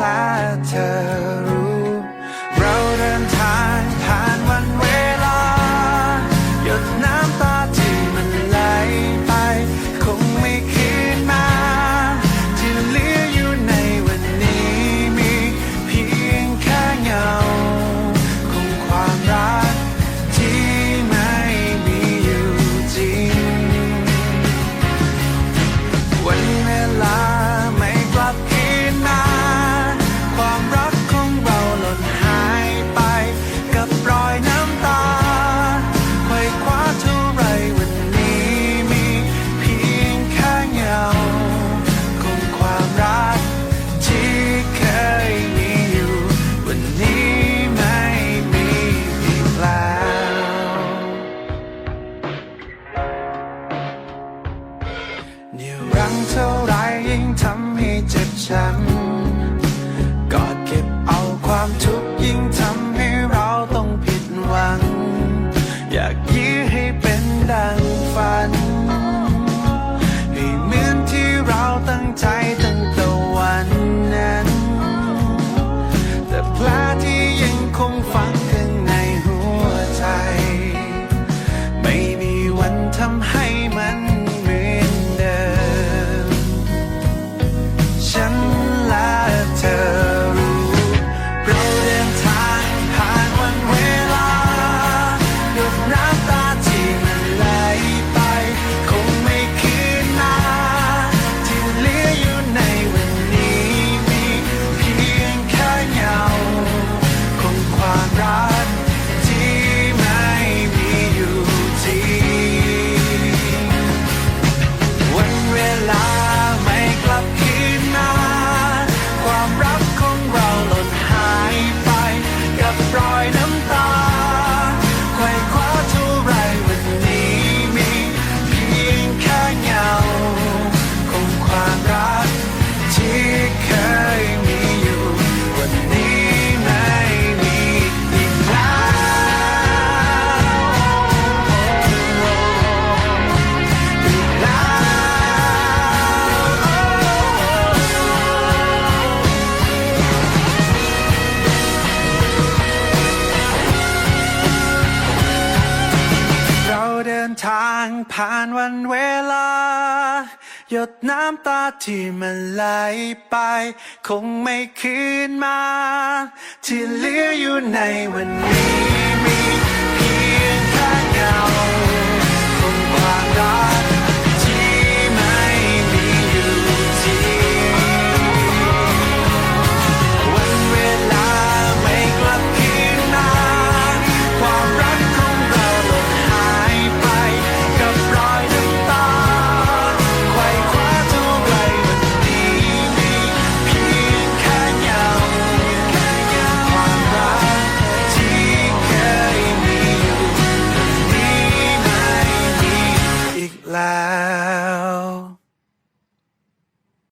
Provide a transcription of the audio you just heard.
my turn. รั้งเท่าไรยิ่งทำให้เจ็บช้ำ strong growl on high five. Got างผ่านวันเวลา หยดน้ำตาที่มันไหลไป คงไม่คืนมา ที่เหลืออยู่ในวันนี้มีเพียงแค่เงาของความรัก